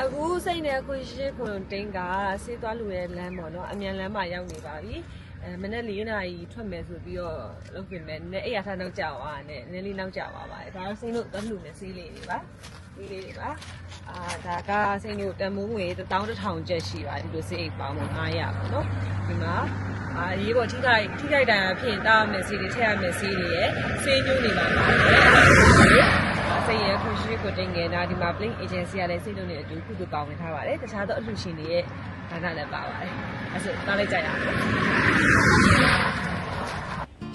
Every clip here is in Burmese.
အခုစိတ်နဲ့ခွင့်ရှိခွန်တင်းကဆေးသွားလူရဲ့လမ်းပေါ့နော်အမြန်လမ်းမှာရောက်နေပါပြီအဲမနေ့၄နာရီထွက်မယ်ဆိုပြီးတော့လုပ်ပြင်မယ်နည်းအဲ့ရထားနောက်ကျသွားတယ်နည်းလေးနောက်ကျသွားပါတယ်ဒါတော့စိတ်လို့သွားလူမယ်ဆေးလေးတွေပါဆေးလေးတွေပါအာဒါကစိတ်လို့တန်မိုးငွေ11000ကျပ်ရှိပါတယ်ဒီလိုဆေးအိတ်ပေါင်း900ပေါ့နော်ဒီမှာအာရေးပေါ်ထိခိုက်ထိခိုက်တန်အဖြစ်တားမယ်ဆေးတွေထည့်ရမယ်ဆေးတွေရဲ့ဆေးညှိုးနေပါပါတယ် စိတ်ရခွင့်ရှိကို တင်ငယ်နာဒီမှာ Blink Agency ကလည်းစိတ်လုံးနဲ့အတူခုတူပါဝင်ထားပါတယ်တခြားသောအလှူရှင်တွေရဲ့ဘာသာလည်းပါပါတယ်အဲဆိုတောင်းလိုက်ကြရအောင်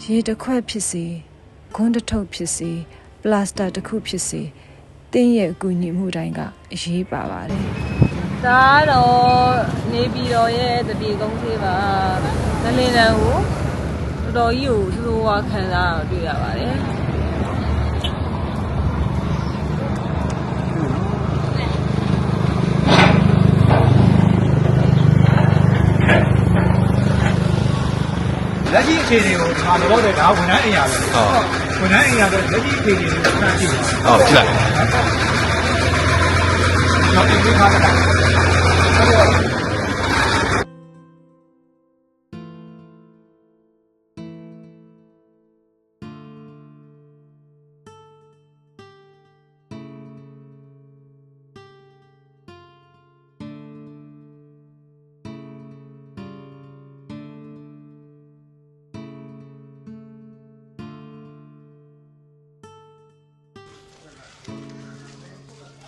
ရေတစ်ခွက်ဖြစ်စေဂွန်းတစ်ထုပ်ဖြစ်စေပလတ်စတာတစ်ခုဖြစ်စေတင်းရဲ့အကူအညီမှုတိုင်းကအရေးပါပါတယ်ဒါကတော့နေပြည်တော်ရဲ့တပြေကုန်းသေးပါငလင်းတန်းကိုတော်တော်ကြီးကိုသူတို့ကခံစားရတွေ့ရပါတယ် လက်ရှိအခြေအနေကိုဒါတော့တဲ့ဒါဝန်ထမ်းအိမ်ရပဲဟုတ်ဝန်ထမ်းအိမ်ရတော့လက်ရှိအခြေအနေကိုခဏကြည့်ပါဟုတ်ကြည့်လိုက်တော့ဒီခါက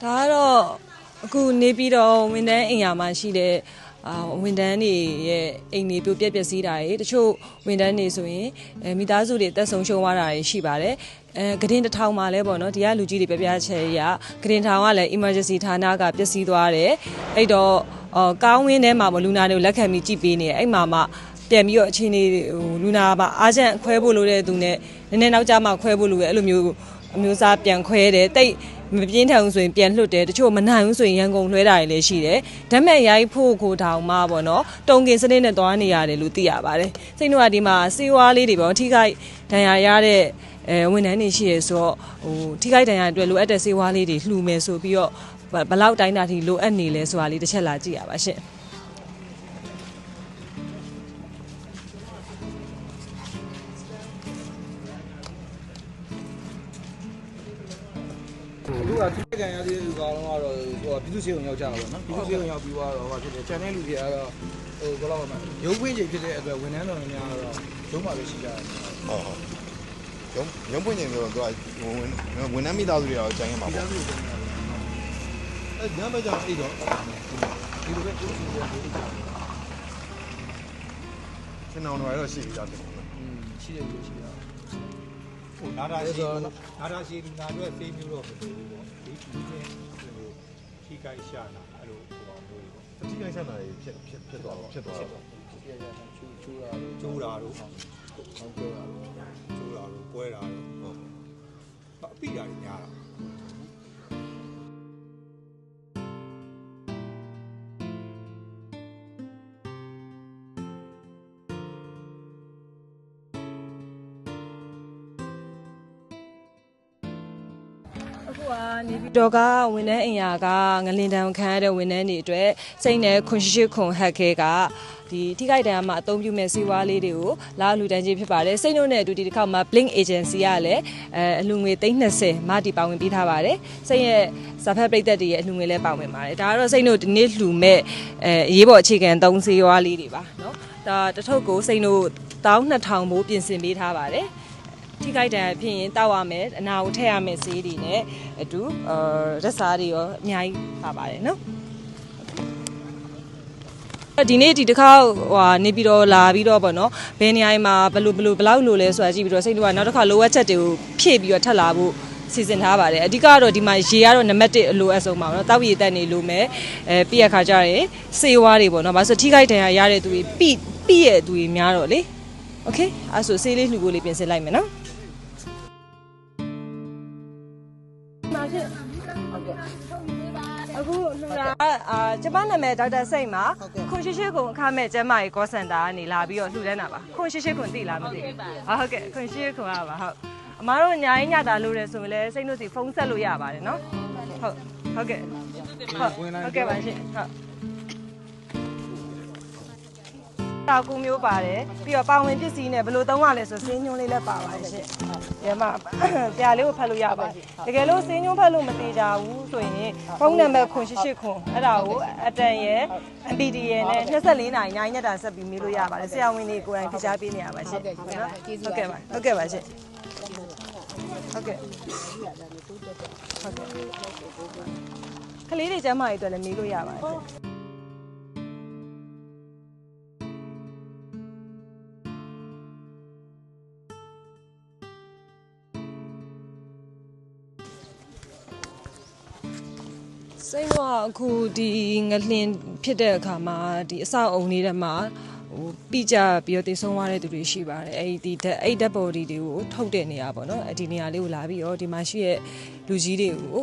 ဒါကတော့အခုနေပြည်တော်ဝန်ထမ်းအိမ်ယာမှာရှိတဲ့အာဝန်ထမ်းတွေရဲ့အိမ်တွေပြိုပြက်ပျက်စီးတာတွေတချို့ဝန်ထမ်းတွေဆိုရင်အဲမိသားစုတွေတက်ဆုံးရှုံးသွားတာတွေရှိပါတယ်အဲဂရင်တစ်ထောင်မှာလဲပေါ့နော်ဒီကလူကြီးတွေပြပြချက်ရဂရင်ထောင်ကလည်း emergency ဌာနကပျက်စီးသွားတယ်အဲ့တော့အော်ကောင်းဝင်းထဲမှာမလူနာတွေကိုလက်ခံပြီးကြည့်ပေးနေတယ်အဲ့မှာမှပြန်ပြီးတော့အခြေအနေဟိုလူနာပါအားချန့်ခွဲဖို့လိုတဲ့သူနဲ့နည်းနည်းနောက်ကျမှခွဲဖို့လိုရဲ့အဲ့လိုမျိုးအမျိုးသားပြန်ခွဲတယ်တိတ် မပြင်းထန်ဘူးဆိုရင်ပြန်လွတ်တယ်တချို့မနိုင်ဘူးဆိုရင်ရန်ကုန်လွှဲတာတွေလည်းရှိတယ်ဓာတ်မဲ့ရိုက်ဖို့ကိုတောင်မှပေါ့နော်တုံကင်စနစ်နဲ့သွားနေရတယ်လို့သိရပါတယ်စိတ်နှုတ်ကဒီမှာစေဝါးလေးတွေပေါ့ထိခိုက်ဒဏ်ရာရတဲ့အဲဝန်ထမ်းတွေရှိရဆိုတော့ဟိုထိခိုက်ဒဏ်ရာအတွက်လိုအပ်တဲ့စေဝါးလေးတွေလှူမယ်ဆိုပြီးတော့ဘဘလောက်တိုင်းတာထိလိုအပ်နေလဲဆိုတာလေးတစ်ချက်လာကြည့်ရပါရှင့် သူ့စေုံရောက်ကြတာပေါ့နော်ပြည်သူ့စေုံရောက်ပြီးတော့ဟိုဖြစ်တယ်ချန်တဲ့လူတွေကတော့ဟိုဘယ်လောက်မှရုပ်ခွင့်ချိန်ဖြစ်တဲ့အတွက်ဝန်ထမ်းတော်များတော့ရုံးမှာပဲရှိကြတယ်ဟုတ်ဟုတ်ရုံးရုံးပွင့်နေဆိုတော့သူကဝန်ဝန်ထမ်းမိသားစုတွေတော့ကြိုင်ရမှာပြည်ပေါ့သားစုတွေအဲညမကြောင်အိတ်တော့ဒီလိုပဲကိုယ်စီစဉ်ပြီးကြတယ်ရှင်းအောင်တော့တော့ရှိပြီသားတယ်อืมရှိတယ်လို့ရှိတာဟိုနာတာရှိနာတာရှိနာအတွက်ဖေးမျိုးတော့မလိုဘူးပေါ့ဒီဒီချင်းဟို ထိခိုက်ရှာတာအဲ့လိုဟိုအောင်မျိုးတွေပေါ့တတိယဆက်တာဖြစ်ဖြစ်ဖြစ်သွားတော့ဖြစ်သွားတော့ပြရတာချူချူတာကျိုးတာတို့ဟောင်းပြောတာကျိုးတာတို့ပွဲတာတို့ဟုတ်အပိတာတွေများတာ နေပြီးတော့ကဝန်ထမ်းအင်ယာကငလင်တန်ခံရတဲ့ဝန်ထမ်းတွေအတွက်စိတ်နဲ့ခွန်ရှိရှိခွန်ဟက်ခဲကဒီထိခိုက်ဒဏ်ရာမှာအသုံးပြုမဲ့စီဝါလေးတွေကိုလာလူတန်းချင်းဖြစ်ပါတယ်စိတ်နှုတ်နဲ့အတူဒီတစ်ခေါက်မှာ Blink Agency ကလည်းအဲအလူငွေ320မတီပါဝင်ပေးထားပါတယ်စိတ်ရဲ့စာဖက်ပရိသတ်တွေရဲ့အလူငွေလည်းပါဝင်ပါတယ်ဒါကတော့စိတ်နှုတ်ဒီနေ့လှူမဲ့အဲအရေးပေါ်အခြေခံသုံးစီဝါလေးတွေပါเนาะဒါတစ်ထုပ်ကိုစိတ်နှုတ်12000ဘိုးပြင်ဆင်ပေးထားပါတယ် ထိခိုက်တယ်ဖြစ်ရင်တောက်ရမယ်အနာကိုထည့်ရမယ်ဆေးတွေနဲ့အတူအာရက်စားတွေရောအများကြီးပါပါတယ်နော်ဒီနေ့ဒီတစ်ခါဟိုဟာနေပြီးတော့လာပြီးတော့ဗောနော်ဘယ်နေရာမှာဘယ်လိုဘယ်လိုဘယ်လောက်လိုလဲဆိုတာကြည့်ပြီးတော့စိတ်တို့ကနောက်တစ်ခါလိုအပ်ချက်တွေကိုဖြည့်ပြီးတော့ထပ်လာဖို့စီစဉ်ထားပါတယ်အဓိကတော့ဒီမှာရေကတော့နံပါတ်1အလိုအဆုံးပါဗောနော်တောက်ရည်တက်နေလို့မယ်အဲပြီးရခါကြရဲစေဝါးတွေဗောနော်ဘာလို့ဆိုထိခိုက်ဒဏ်ရာရတဲ့သူတွေပြီးပြီးရဲ့သူတွေများတော့လေโอเคအဲ့ဆိုဆေးလေးလှူဖို့လေးပြင်ဆင်လိုက်မယ်နော် ပါ အာကျမနာမည်ဒေါက်တာစိတ်ပါခွန်ရှိရှိကွန်အခမဲ့ကျမကြီးကောစင်တာကနေလာပြီးတော့လှူဒန်းတာပါခွန်ရှိရှိကွန်သိလားမသိဘူးဟာဟုတ်ကဲ့ခွန်ရှိရှိကွန်ကပါဟုတ်အမားတို့ညာရင်ညတာလို့ရဲဆိုရင်လည်းစိတ်တို့စီဖုန်းဆက်လို့ရပါတယ်နော်ဟုတ်ဟုတ်ကဲ့ဟုတ်ကဲ့ပါရှင်ဟုတ် တောက်ကူမျိုးပါတယ်ပြီးတော့ပါဝင်ပစ္စည်းနဲ့ဘယ်လိုသုံးရလဲဆိုစင်းညွှန်းလေးလည်းပါပါတယ်ရှင်ဒီမှာပြာလေးကိုဖတ်လို့ရပါတယ်တကယ်လို့စင်းညွှန်းဖတ်လို့မသေးကြဘူးဆိုရင်ဖုန်းနံပါတ်ခွန်88ခွန်အဲ့ဒါကိုအတန်ရဲ့ MPD ရဲ့နဲ့24နာရီနိုင်ညက်တာဆက်ပြီးမေးလို့ရပါတယ်ဆရာဝန်တွေကိုယ်တိုင်ဖိချားပေးနေရပါရှင်နော်ဟုတ်ကဲ့ပါဟုတ်ကဲ့ပါရှင်ဟုတ်ကဲ့ဟုတ်ကဲ့ကလေးတွေကျမ်းမာရေးအတွက်လည်းမေးလို့ရပါတယ် စိတ်ကအခုဒီငလင်ဖြစ်တဲ့အခါမှာဒီအဆောက်အုံလေးထဲမှာဟိုပြကြပြီးတော့တည်ဆုံးသွားတဲ့သူတွေရှိပါတယ်အဲ့ဒီဓာတ်အဲ့ဓာတ်ဘော်ဒီတွေကိုထုတ်တဲ့နေရာပေါ့နော်အဲ့ဒီနေရာလေးကိုလာပြီးတော့ဒီမှာရှိတဲ့လူကြီးတွေကို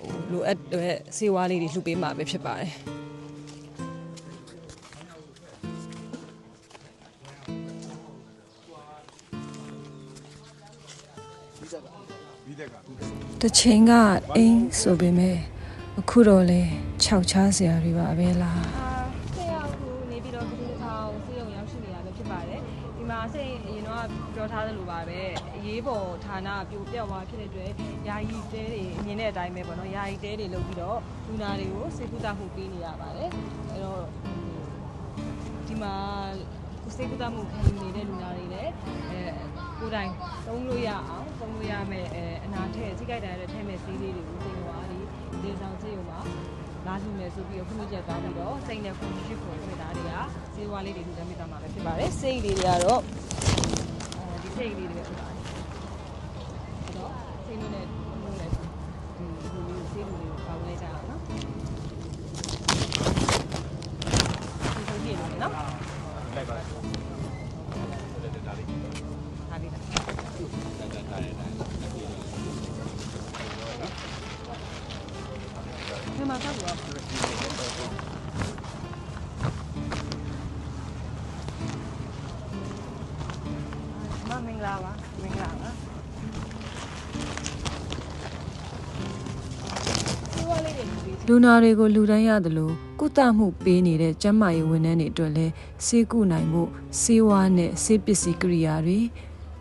ဟိုလိုအပ်တဲ့စေဝါလေးတွေလှူပေးမှာပဲဖြစ်ပါတယ်တစ်ချိန်ကအိမ်ဆိုပေမဲ့ အခုတော့လဲခြောက်ချားစရာတွေပါပဲလားဆေးရောက်ခုနေပြီးတော့ကလေးထောင်ဆေးရုံရောက်ရှိနေရပဲဖြစ်ပါတယ်ဒီမှာဆေးအရင်တော့ပြောထားသလိုပါပဲအရေးပေါ်ဌာနပြိုပြက်သွားဖြစ်တဲ့အတွက်ယာယီတဲတွေအမြင်တဲ့အတိုင်းပဲပေါ့နော်ယာယီတဲတွေလုပ်ပြီးတော့လူနာတွေကိုစေကုသမှုပေးနေရပါတယ်အဲ့တော့ဒီမှာကို စေကုသမှုခံယူနေတဲ့လူနာတွေလည်းအဲကိုယ်တိုင်သုံးလို့ရအောင်သုံးလို့ရမယ်အဲအနာထည့်စိတ်ကြိုက်တာရတဲ့ထဲမဲ့ဆေးလေးတွေကိုစေဝါဒီဒေဆောင်ဆေးရုံမှာလာလူမယ်ဆိုပြီးတော့ခုနချက်သွားပြီးတော့စိတ်နဲ့ခုရှိဖို့ခွေသားတွေကဈေးဝါးလေးတွေလူတမ်းမိတာမှာပဲဖြစ်ပါတယ်စိတ်လေးတွေကတော့အဲဒီစိတ်လေးတွေပဲဖြစ်ပါတယ်အဲ့တော့စိတ်လေးနဲ့လုံးနဲ့ဒီလူစိတ်လူ လေးတွေလူတွေလူနာတွေကိုလူတိုင်းရတယ်လို့ကုသမှုပေးနေတဲ့ကျန်းမာရေးဝန်ထမ်းတွေအတွက်လဲစေကုနိုင်မှုစေဝါနဲ့စေပစ္စည်းကိရိယာတွေ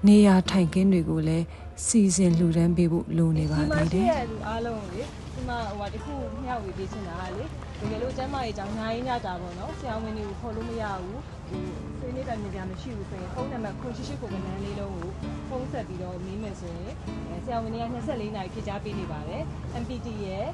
နေရာထိုင်ခင်းတွေကိုလည်းစီစဉ်လှူဒန်းပေးဖို့လိုနေပါဒီမှာသေးတယ်ရှိရလူအားလုံးလေဒီမှာဟိုဟာတခုမျှဝေပေးချင်တာကလေတကယ်လို့ကျမ်းမာရေးကြောင့်ညာရင်းညတာပေါ့နော်ဆရာဝန်တွေကိုခေါ်လို့မရဘူးဟိုဆွေးနေတာနေကြမရှိဘူးဆိုရင်ဖုန်းနံပါတ်98ကိုကနန်းလေးလုံးကိုဖုန်းဆက်ပြီးတော့မေးမယ်ဆိုရင်အဲဆရာဝန်တွေက24နာရီဖြည့်ချပေးနေပါတယ် MPT ရဲ့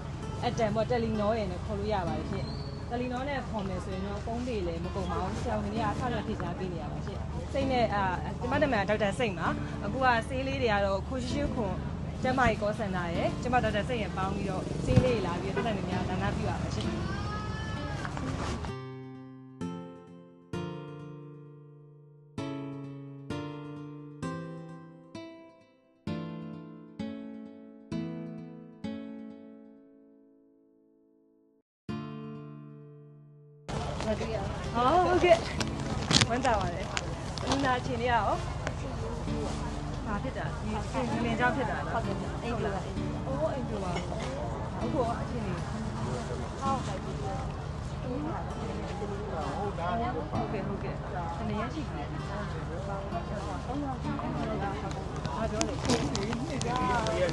အတန်ပေါ့တယ်လီနောရဲ့နဲ့ခေါ်လို့ရပါတယ်ရှင့်တယ်လီနောနဲ့ခေါ်မယ်ဆိုရင်တော့ဖုန်းတွေလည်းမကုန်ပါဘူးဆရာဝန်တွေကအခါတော့ဖြည့်ချပေးနေရပါရှင့်စိတ်နဲ့အာဒီမတ်တမန်ဒေါက်တာစိတ်မှာအခုကဆေးလေးတွေကတော့ခိုရှိရှိခွန်ကျမကြီးကောစင်တာရယ်ကျမတော်တဲ့စိတ်ရပေါင်းပြီးတော့စီးလေးလာပြီးတော့တက်နေများဒါနပြုရပါရှင် ဟောဟုတ်ကဲ့ဝမ်းသာပါတယ်ဒီနာချင်းလေးရောဘာဖြစ်တာဒီစင်ငင်ကြောင့်ဖြစ်တာလားဟုတ်တယ်အိမ်ပြပါအိုးအိမ်ပြပါအခုအချင်းလေးဟုတ်ကဲ့ဟုတ်ကဲ့ဟုတ်ကဲ့အနေရရှိတယ်အားကြောလေဒီကလို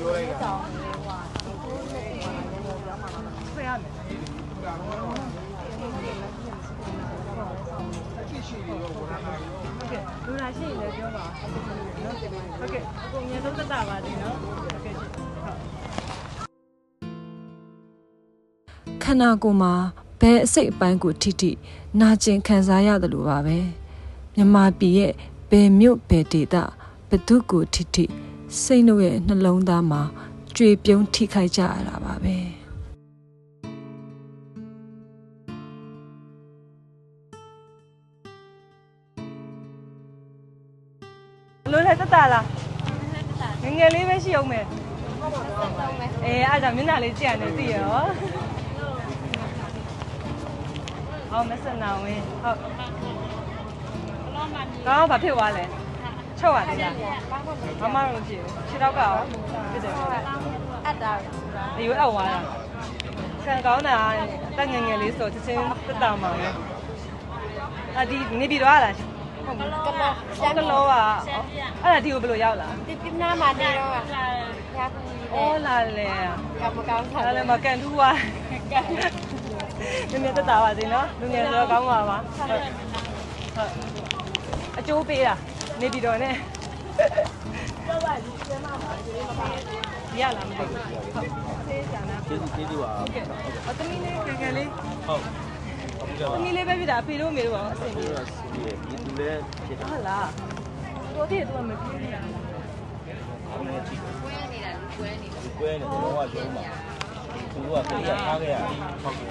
လိုက်တာဆွဲရမ ရှိရင်လည်းပြောပါနော်ဟုတ်ကဲ့ကိုမြင်တော့တတ်တာပါတယ်နော်ဟုတ်ကဲ့ဟုတ်ခန္ဓာကိုယ်မှာဘယ်အစိတ်အပိုင်းကိုထိထိနာကျင်ခံစားရတယ်လို့ပါပဲမြမပြည်ရဲ့ဘယ်မြို့ဘယ်ဒေသဘသူကိုထိထိစိတ်တို့ရဲ့နှလုံးသားမှာကြွေပြုံးထိခိုက်ကြရတာပါပဲ ဘလို့လဲတက်တာလားငယ်ငယ်လေးပဲရှိအောင်မယ်အေးအားကြောင့်မျက်နှာလေးကြည့်ရတယ်သိရောဟောမစနာဝင်းဟုတ်ကောင်းဘာဖြစ်သွားလဲချုပ်ရတယ်ကြာမမတို့ဖြစ်ခြေတော့ကရောဖြစ်တယ်အပ်တာဒီဝက်အောက်သွားတာဆခံကောင်းတာအသက်ငယ်ငယ်လေးဆိုချက်ချင်းတက်တာမှာပဲအဒီနေပြီးတော့လား ဟုတ်ကဲ့ကလောရှမ်းကလောကအဲ့ဒါဒီကိုဘယ်လိုရောက်လာဒီပြနာမှာနေတော့ရာကူအော်လာလေကမကောင်းတာအဲ့လည်းမကန်ထူးပါနည်းနည်းတက်တာပါစေနော်လူငယ်ဆိုတော့ကောင်းပါပါဟုတ်ဟုတ်အကျိုးပေးတာနေပြီးတော့ねရလားမသိဘူးဟုတ်ဆေးကြနာကျေးဇူးကျေးဇူးပါဟုတ်ကဲ့အသမီးလေးငယ်ငယ်လေးဟုတ်ဟုတ်ကဲ့ပါ သမီးလေးပဲဖြစ်တာအဖေတို့မေတို့ပါအဆင်ပြေဒီကစီးရဲ့ဒီသူလည်းဖြစ်တာဟုတ်လားတော်တည်းသူကမပြေးနေတာအမေကြည့်ကွဲနေတာကွဲနေတာကွဲနေတယ်တော့ရုံးပါသူတို့ကခရီးထားခဲ့ရတယ်ဟုတ်ကဲ့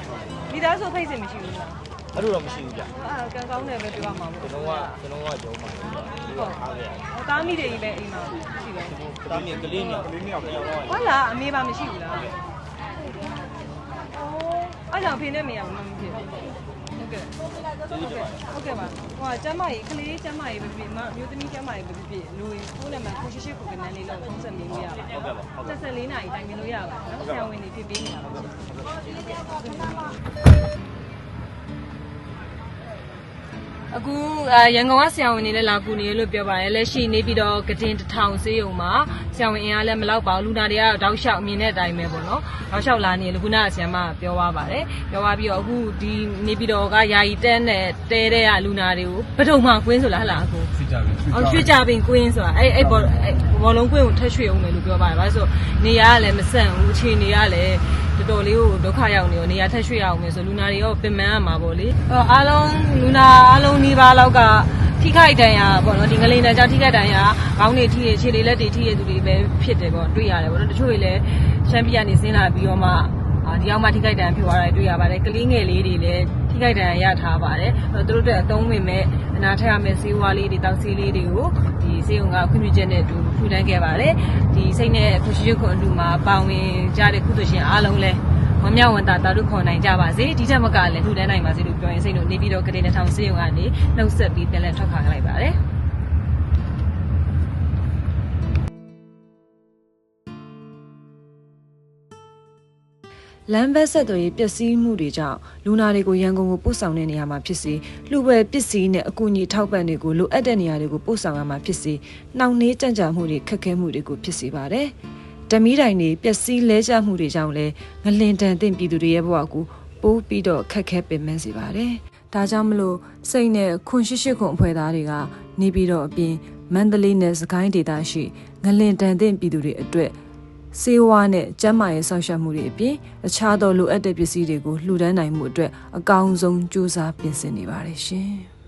မိသားစုဖိတ်စင်မရှိဘူးလားအဲ့လိုတော့မရှိဘူးဗျအာကံကောင်းတယ်ပဲပြောရမှာပေါ့ကျွန်တော်ကကျွန်တော်ကရုံးပါသူကထားခဲ့ရတယ်ဟောသားမိတွေကြီးပဲအိမ်မှာရှိတယ်တားမြင်ကလေးမြောက်ကလေးမြောက်ပြောင်းတော့ဟုတ်လားအမေပါမရှိဘူးလားအော်အဲ့ကြောင့်ဖေနဲ့မေကမမဖြစ်ဟုတ်ကဲ့ ဟုတ်ကဲ့ဟုတ်ကဲ့ပါဟိုကကျမ်းမကြီးကလေးကျမ်းမကြီးပဲဖြစ်မမျိုးသမီးကျမ်းမကြီးပဲဖြစ်ဖြစ်လူရင်ကိုယ်နဲ့မှကိုရှိရှိကိုကနန်းလေးလောက်ပုံစံမျိုးလို့ရပါဟုတ်ကဲ့ပါဟုတ်ကဲ့ဆက်ဆက်လေးနာရီတိုင်မြင်လို့ရပါနော်ဆရာဝန်တွေဖြစ်ပေးနေတာပါ အခုရန်ကုန်ကဆရာဝန်တွေလည်းလာကူနေလို့ပြောပါတယ်လက်ရှိနေပြီးတော့ကတင်တထောင်ဆေးရုံမှာဆရာဝန်အင်အားလည်းမလောက်ပါဘူးလူနာတွေကတော့တောက်လျှောက်အမြင်တဲ့အတိုင်းပဲပေါ့နော်တောက်လျှောက်လာနေလို့ခုနကဆရာမပြောသွားပါတယ်ပြောသွားပြီးတော့အခုဒီနေပြီးတော့ကယာယီတန်းနဲ့တဲတဲ့ကလူနာတွေကိုပထုံမှာကွင်းဆိုလားဟလားအခုဖြစ်ကြပြီအောင်ရွှေ့ကြပင်ကွင်းဆိုတာအဲ့အဲ့ဘောအဲ့ဘောလုံးကွင်းကိုထက်ရွှေ့အောင်မယ်လို့ပြောပါတယ်။ဘာလို့ဆိုနေရာကလည်းမဆန့်ဘူးအခြေအနေကလည်း တော်တော်လေးကိုဒုက္ခရောက်နေရောနေရာထက်ရွှေ့ရအောင်မယ်ဆိုလူနာတွေရောပင်ပန်းရမှာပေါ့လေ။အဲ့အားလုံးလူနာအားလုံးနေပါလောက်ကထိခိုက်ဒဏ်ရာပေါ့နော်ဒီငလိန်တန်းကြောင့်ထိခိုက်ဒဏ်ရာခေါင်းတွေထိရခြေတွေလက်တွေထိရသူတွေပဲဖြစ်တယ်ပေါ့တွေ့ရတယ်ပေါ့နော်တချို့တွေလည်းရှမ်းပြည်ကနေဆင်းလာပြီးတော့မှအာဒီအောင်မှထိခိုက်ဒဏ်ဖြစ်သွားတာတွေ့ရပါတယ်ကလေးငယ်လေးတွေလည်းထိ ခိုက်ဒဏ်ရာရထားပါတယ်အဲ့တော့သူတို့တို့အသုံးဝင်မဲ့အနာထက်ရမယ့်ဆေးဝါးလေးတွေတောက်ဆေးလေးတွေကိုဒီဆေးရုံကခွင့်ပြုချက်နဲ့အတူထူတန်းခဲ့ပါတယ်ဒီစိတ်နဲ့ခုရှိရှိခွန်အတူမှာပါဝင်ကြတဲ့ကုသရှင်အားလုံးလည်းဝမ်းမြောက်ဝမ်းသာတာတို့ခေါ်နိုင်ကြပါစေဒီထက်မကလည်းထူတန်းနိုင်ပါစေလို့ပြောရင်စိတ်တို့နေပြီးတော့ကလေးတစ်ထောင်ဆေးရုံကနေနှုတ်ဆက်ပြီးပြန်လည်ထွက်ခွာလိုက်ပါတယ် လမ်းဘက်ဆက်သွယ်ရေးပျက်စီးမှုတွေကြောင့်လူနာတွေကိုရန်ကုန်ကိုပို့ဆောင်တဲ့နေရာမှာဖြစ်စေလှူပွဲပစ္စည်းနဲ့အကူအညီထောက်ပံ့တွေကိုလိုအပ်တဲ့နေရာတွေကိုပို့ဆောင်ရမှာဖြစ်စေနှောင့်နှေးကြန့်ကြာမှုတွေခက်ခဲမှုတွေကိုဖြစ်စေပါတယ်။ဓမီတိုင်တွေပျက်စီးလဲကျမှုတွေကြောင့်လည်းငလင်တန်တဲ့ပြည်သူတွေရဲ့ဘဝကိုပိုးပြီးတော့ခက်ခဲပင်ပန်းစေပါတယ်။ဒါကြောင့်မလို့စိတ်နဲ့ခွန်ရှိရှိခွန်အဖွဲ့သားတွေကနေပြီးတော့အပြင်မန္တလေးနဲ့စကိုင်းဒေသရှိငလင်တန်တဲ့ပြည်သူတွေအတွက် စေဝါနဲ့ကျန်းမာရေးဆောင်ရှောက်မှုတွေအပြင်အခြားသောလိုအပ်တဲ့ပစ္စည်းတွေကိုလှူဒန်းနိုင်မှုအတွက်အကောင်းဆုံးစူးစမ်းပြင်ဆင်နေပါတယ်ရှင်။